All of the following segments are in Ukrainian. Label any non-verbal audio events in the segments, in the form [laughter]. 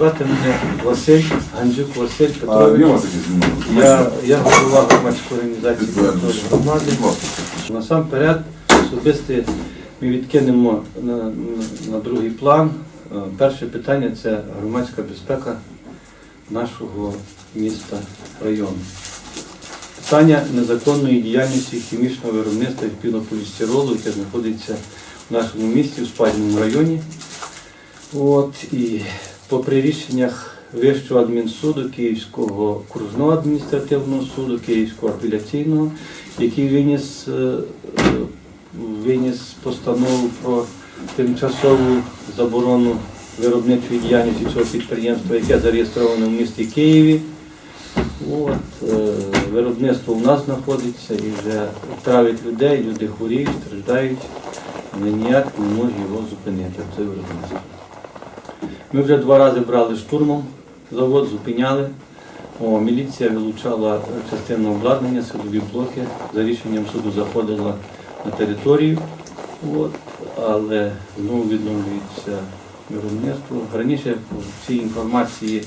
Звати мене Василь Ганджук Василь Петрович. Я, я голова громадської організації. Громади. Насамперед, особисто ми відкинемо на, на, на другий план. Е, Перше питання це громадська безпека нашого міста, району. Питання незаконної діяльності хімічного виробництва пінополістиролу, яке знаходиться в нашому місті, у спальному районі. От, і попри рішеннях Вищого адмінсуду, Київського окружного адміністративного суду, Київського апеляційного, який виніс, е, е, виніс постанову про тимчасову заборону виробничої діяльності цього підприємства, яке зареєстровано в місті Києві. От, е, виробництво у нас знаходиться і вже травить людей, люди хворіють, страждають, але ніяк не може його зупинити, це виробництво. Ми вже два рази брали штурмом, завод зупиняли. О, міліція вилучала частину обладнання, силові блоки. За рішенням суду заходила на територію. От, але знову відновлюється виробництво. Раніше в цій інформації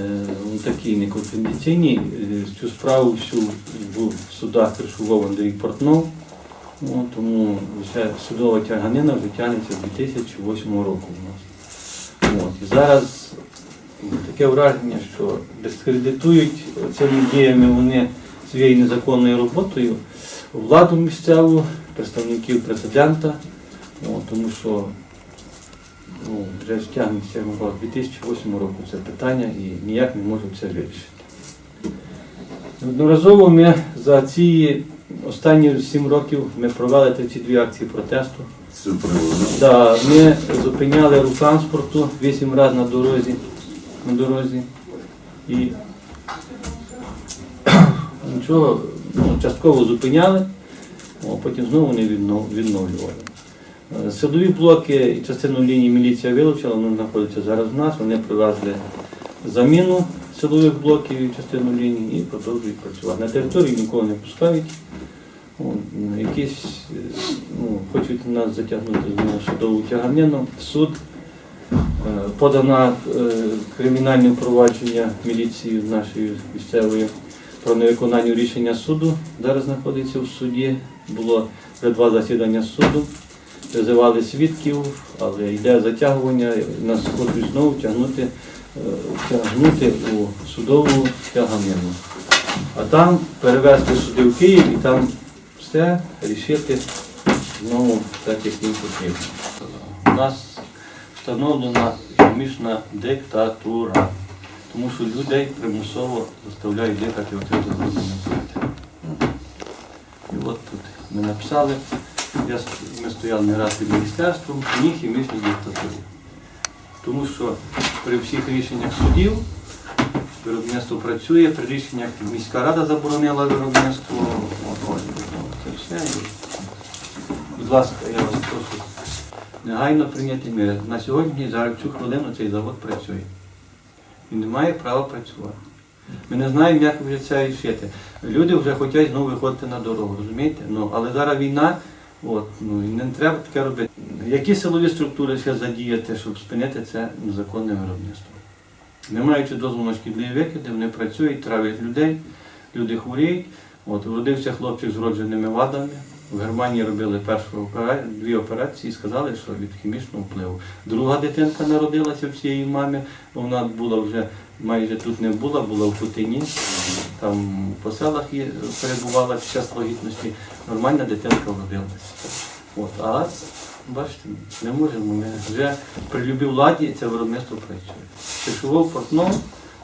е, ну, такі неконфіденційні. Е, Цю справу всю в судах кришував Андрій Портнов. Ну, тому вже судова тяганина вже тягнеться з 2008 року у нас. Зараз таке враження, що дискредитують цими діями вони своєю незаконною роботою владу місцеву, представників президента, От, тому що ну, вже ж тягнеться 2008 року це питання і ніяк не можемо це вирішити. Одноразово ми за ці останні 7 років ми провели 32 акції протесту. Да, ми зупиняли рух транспорту вісім разів на дорозі, на дорозі. І [clears throat] нічого, ну, частково зупиняли, а потім знову не відновлювали. Е, Садові блоки і частину лінії міліція вилучила, вони знаходяться зараз в нас, вони привезли заміну силових блоків і частину лінії і продовжують працювати. На території нікого не пускають. М, Якісь е, ну, хочуть нас затягнути знову судову тяганину. В суд е, подано е, кримінальне провадження міліції нашої місцевої про невиконання рішення суду. Зараз знаходиться в суді. Було вже два засідання суду. Визивали свідків, але йде затягування, нас хочуть знову тягнути, е, тягнути у судову тяганину. А там перевезти суди в Київ і там все рішити знову так, як їм потрібно. У нас встановлена економічна диктатура, тому що людей примусово заставляють дихати оце забруднене. І от тут ми написали, я, ми стояли не раз під міністерством, ні хімічній диктатурі. Тому що при всіх рішеннях судів виробництво працює, при рішеннях міська рада заборонила виробництво. Це все. Будь ласка, я вас прошу негайно прийняти міри. На сьогодні, зараз цю хвилину цей завод працює. Він не має права працювати. Ми не знаємо, як вже це рішити. Люди вже хочуть знову виходити на дорогу, розумієте? Ну, але зараз війна, от, ну, і не треба таке робити. Які силові структури ще задіяти, щоб спинити це незаконне виробництво? Не маючи дозволу на шкідливі викиди, вони працюють, травлять людей, люди хворіють. От, родився хлопчик з вродженими вадами. В Германії робили першу дві операції і сказали, що від хімічного впливу. Друга дитинка народилася в цієї мамі, вона була вже майже тут не була, була в Путині, там по селах перебувала під час вагітності. Нормальна дитинка вродилася. От, а бачите, не можемо. Ми вже при любій владі це виробництво працює. Пішов портно,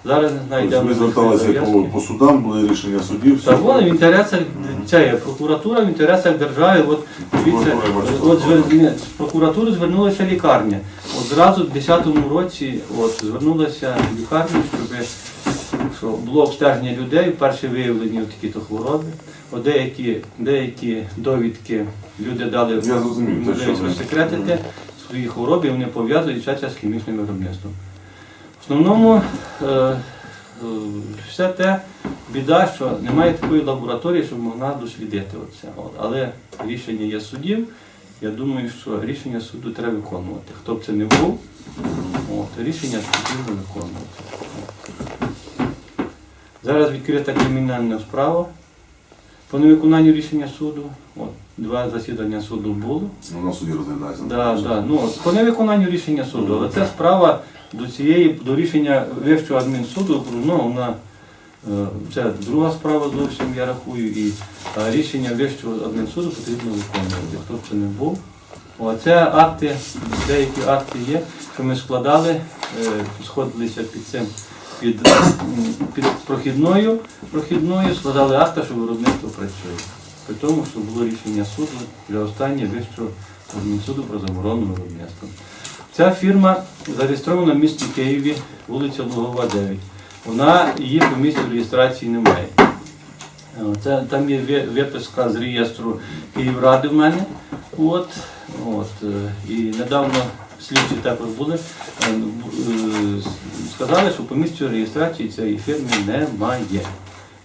зараз не Ви воно зверталися по, по судам, були рішення судів. все. Та воно в інтересах це є прокуратура в інтересах держави. От дивіться, от звер- з прокуратури звернулася лікарня. От зразу в 10-му році от звернулася лікарня, щоб що було обстеження людей, перші виявлені такі то хвороби. От деякі, деякі довідки люди дали можливість розсекретити свої хвороби, і вони пов'язують з хімічним виробництвом. В основному е, е, все те біда, що немає такої лабораторії, щоб могла дослідити оце. Але рішення є судів, Я думаю, що рішення суду треба виконувати. Хто б це не був, от, рішення потрібно виконувати. Зараз відкрита кримінальна справа по невиконанню рішення суду. От, два засідання суду було. Ну, на суді розглядається. Да, да. Ну, по невиконанню рішення суду. Але це справа до цієї, до рішення Вищого адмінсуду окружного, вона е, це друга справа зовсім, я рахую, і е, рішення Вищого адмінсуду потрібно виконувати. Хто б це не був. Оце акти, деякі акти є, що ми складали, е, сходилися під цим, під, під прохідною, прохідною, складали акта, що виробництво працює. При тому, що було рішення суду для останнього Вищого адмінсуду про заборону виробництва. Ця фірма зареєстрована в місті Києві, вулиця Лугова, 9. Вона її по місцю реєстрації немає. Е, Це, там є виписка з реєстру Київради в мене. От, от, е, і недавно слідчі також були, бу- е, сказали, що по місцю реєстрації цієї фірми немає.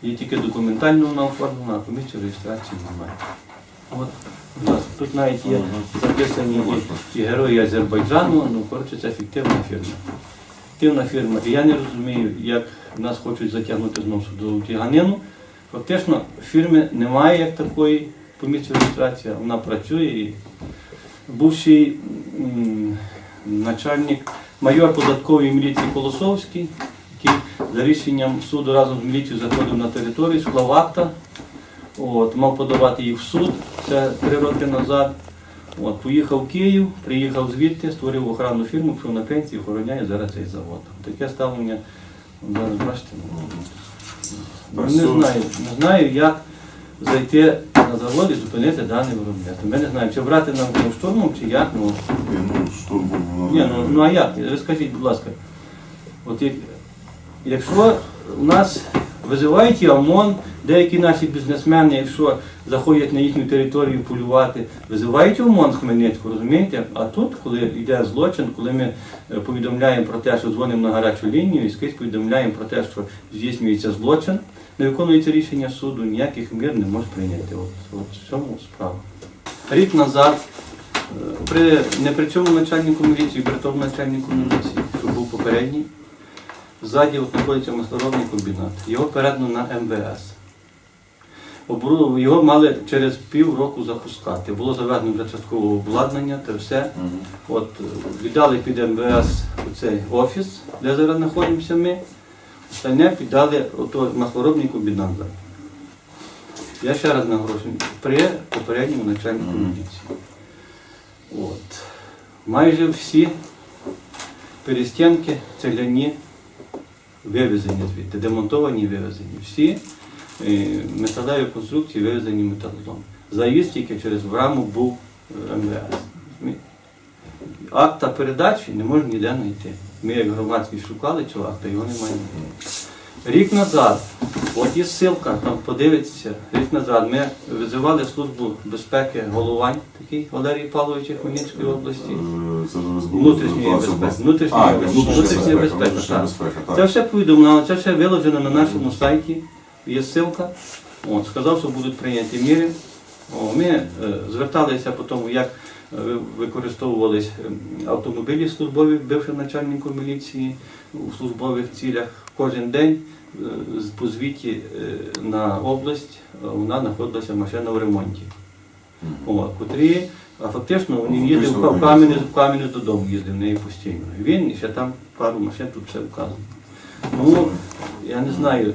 Є тільки документально вона оформлена, а по місцю реєстрації немає. От, будь ласка, тут навіть є записані і, і герої Азербайджану, ну, коротше, це фіктивна фірма. Фіктивна фірма. І я не розумію, як нас хочуть затягнути знову судову тяганину. Фактично фірми немає як такої по реєстрації, вона працює і бувший м, начальник, майор податкової міліції Колосовський, який за рішенням суду разом з міліцією заходив на територію, склав акта, от, мав подавати їх в суд, це три роки назад. От, поїхав в Київ, приїхав звідти, створив охоронну фірму, пішов на пенсію, охороняє зараз цей завод. Таке ставлення, зараз бачите, ну, Ну, не знаю, не знаю, як зайти на завод і зупинити дане виробництво. Ми не знаємо, чи брати нам його штурмом, чи як. Ну, Ні, ну, штурмом ні, ну, ну а як? Розкажіть, будь ласка. От як, якщо у нас визивають і ОМОН, деякі наші бізнесмени, якщо заходять на їхню територію полювати, визивають ОМОН з Хмельницького, розумієте? А тут, коли йде злочин, коли ми е, повідомляємо про те, що дзвонимо на гарячу лінію, і скрізь повідомляємо про те, що здійснюється злочин, не виконується рішення суду, ніяких мір не може прийняти. От, от в цьому справа. Рік назад е, при не при цьому начальнику міліції, при тому начальнику міліції, що був попередній, ззаді знаходиться маслоробний комбінат. Його передано на МВС. Його мали через півроку запускати. Було заведено вже часткове обладнання та все. От віддали під МВС цей офіс, де зараз знаходимося ми. Остальне піддали маслоробний комбінат. Я ще раз наголошую, при попередньому начальнику міліції. От. Майже всі перестінки цегляні вивезені звідти, демонтовані вивезені. Всі е, металеві конструкції вивезені металолом. Заїзд тільки через браму був е, МВС. Акта передачі не можна ніде знайти. Ми як громадські шукали цього акта, його немає. Рік назад, от є ссылка, там подивитися, рік назад ми визивали службу безпеки головань, такий Валерій Павлович Хмельницької області. Е, Це Внутрішньої безпеки. Внутрішньої безпеки. безпека, так. Це все повідомлено, це все виложено на нашому сайті, є ссылка. От, сказав, що будуть прийняті міри. Ми е, зверталися по тому, як е, використовувались ем, автомобілі службові, бившим начальником міліції у службових цілях. Кожен день е, по звіті на область вона знаходилася машина в ремонті. О, котрі, а фактично він Ну, їздив в їздив. в Кам'янець додому їздив в неї постійно. Він і ще там пару машин тут все вказано. Ну, я не знаю,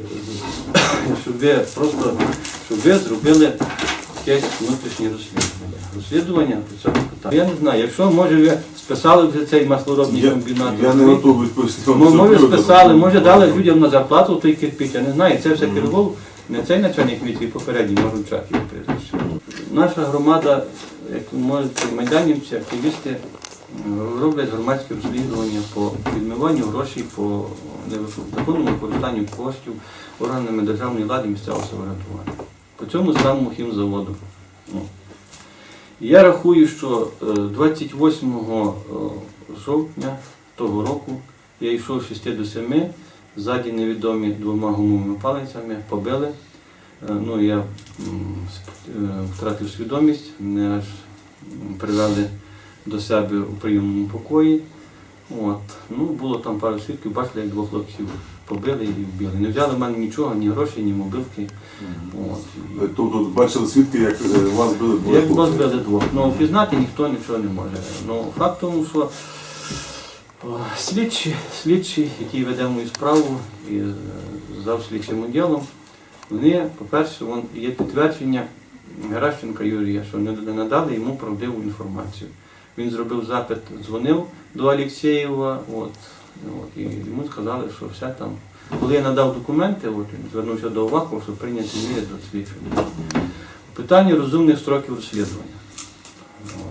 щоб ви просто щоб ви зробили якесь внутрішнє розслідування. Розслідування по цьому питанню. Я не знаю, якщо може ви списали вже цей маслоробний Я, комбінат. я не розумієте? готовий вам Ну, може списали, може дали людям на зарплату той кирпич, я не знаю. Це все керував не цей начальник міліції, попередній Марунчак його прізвище. Наша громада, як ви можете, майданівці, активісти м, роблять громадські розслідування по відмиванню грошей, по незаконному використанню коштів органами державної влади місцевого самоврядування. По цьому самому хімзаводу. Ну. Я рахую, що е, 28 е, жовтня того року я йшов з 6 до 7, ззаді невідомі двома гумовими палицями побили. Е, Ну, я е, втратив свідомість, мене аж привели до себе у прийомному покої. От. Ну, було там пару свідків, бачили, як двох хлопців побили і вбили. Не взяли в мене нічого, ні грошей, ні мобилки. От. Тобто бачили свідки, як е, вас били двоє Як хлопців? збили двох. Ну, впізнати ніхто нічого не може. Ну, факт тому, що о, слідчі, слідчі, який веде мою справу і е, зав слідчим відділом, вони, по-перше, вон, є підтвердження Геращенка Юрія, що не не надали йому правдиву інформацію. Він зробив запит, дзвонив до Алєксєєва, от, от, і йому сказали, що все там. Коли я надав документи, от, він звернувся до ОВАКу, щоб прийняти міри до слідчого. Питання розумних строків розслідування.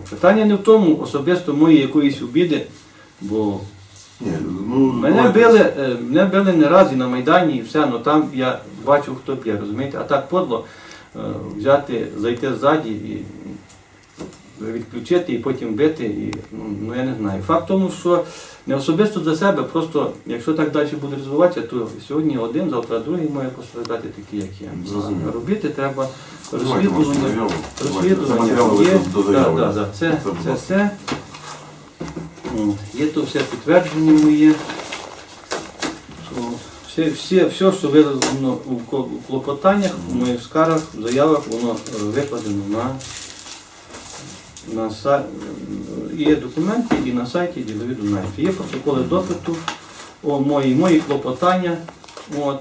Питання не в тому особисто моєї якоїсь обіди, бо Ні, ну, мене били, е, мене били не раз і на Майдані, і все, але там я бачив, хто б'є, розумієте? А так подло е, взяти, зайти ззаді і відключити і потім бити. І, ну, ну я не знаю. Факт в тому, що не особисто за себе, просто якщо так далі буде розвиватися, то сьогодні один, завтра другий має постраждати такі, як я. А Робити треба розслідування. Розслідування є, да, да, да. Це, Це, все. Є то все підтвердження моє. Все, все, все, що виражено у клопотаннях, у моїх скаргах, в заявах, воно е, викладено на, на са- є документи і на сайті ділові Дунайські. Є протоколи допиту, о, мої, мої клопотання. От.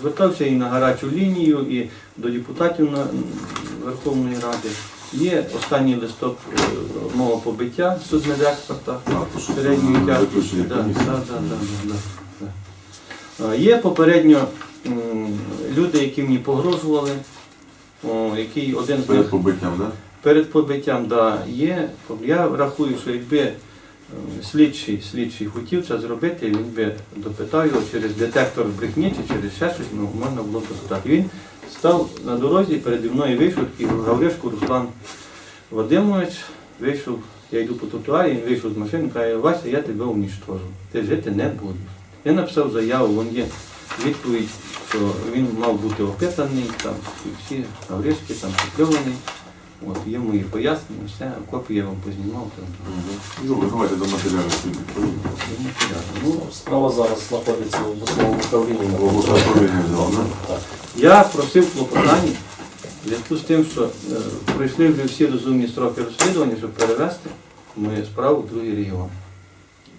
Звертався і на гарячу лінію, і до депутатів на, Верховної Ради. Є останній листок е, мого побиття судмедекспорта А, то середньої тяжкості. Да, да, да, да, да, да. Є попередньо люди, які мені погрожували, який один з Перед побиттям, так? Перед побиттям да, є. Я рахую, що якби е, слідчий, слідчий хотів це зробити, він би допитав його через детектор брехні чи через ще щось, ну, можна було допитати. Він став на дорозі, переді мною вийшов, такий Гавришко Руслан Вадимович, вийшов, я йду по тротуарі, він вийшов з машини, каже, Вася, я тебе унічтожу. Ти жити не будеш. Я написав заяву, вон є відповідь, що він мав бути опитаний, там і всі Гавришки там покльований. От, є мої пояснення, все, копії я вам познімав. Там, Добре, давайте до матеріалів свідків. ну, ну, Справа зараз знаходиться в обласному управлінні. В управлінні взяла, да? Я просив клопотання в зв'язку з тим, що е, пройшли вже всі розумні строки розслідування, щоб перевести мою справу в другий регіон.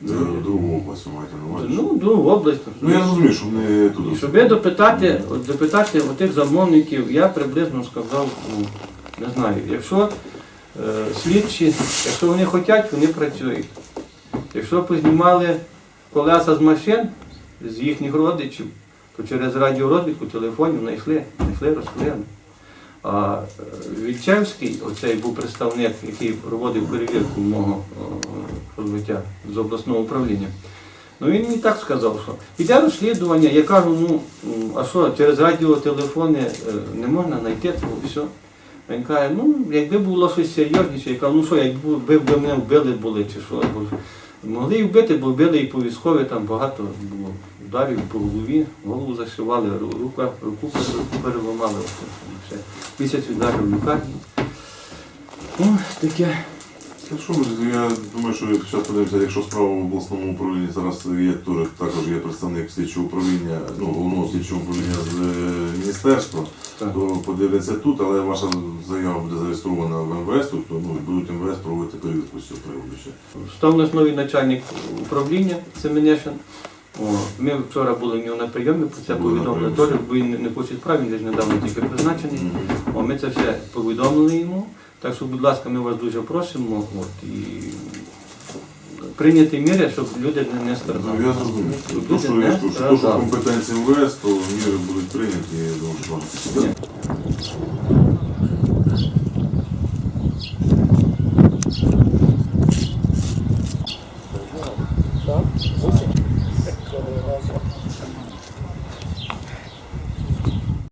Це другу область ви маєте на увазі. Ну, другу область. Ну я розумію, що вони І щоб я допитати, от допитати отих замовників, я приблизно сказав, ну, не знаю, якщо е, слідчі, якщо вони хочуть, вони працюють. Якщо познімали колеса з машин, з їхніх родичів, то через радіорозвідку телефонів знайшли, знайшли, розкрили. А е, Вільчевський, оцей був представник, який проводив перевірку мого е, розбиття з обласного управління. Ну він мені так сказав, що йде розслідування, я кажу, ну а що, через радіотелефони е, не можна знайти, то все. Він каже, ну якби було щось серйозніше, я кажу, ну що, якби ви мене вбили були чи що. Могли і вбити, бо вбили і по військові, там багато було ударів по голові, голову зашивали, рука, руку, переламали. Місяць ударів в лікарні. Ну, таке. Та я думаю, що зараз подивимося, якщо справа в обласному управлінні зараз є також є представник слідчого управління, ну, головного слідчого управління з е, міністерства, Так. то подивляться тут, але ваша заява буде зареєстрована в МВС, тобто ну, будуть МВС проводити перевірку з цього приводу ще. Став у нас новий начальник управління Семенешин. Ми вчора були в нього на прийомі, про це повідомили теж, бо він не- не хоче справ, він десь недавно тільки призначений. О, Ми це все повідомили йому. Так що, будь ласка, ми вас дуже просимо от, і прийняти міри, щоб люди не, страждали. Ну, я зрозумів. Щоб То, люди що, не я що то, що страждали. компетенції МВС, то міри будуть прийняті, я думаю, що вам.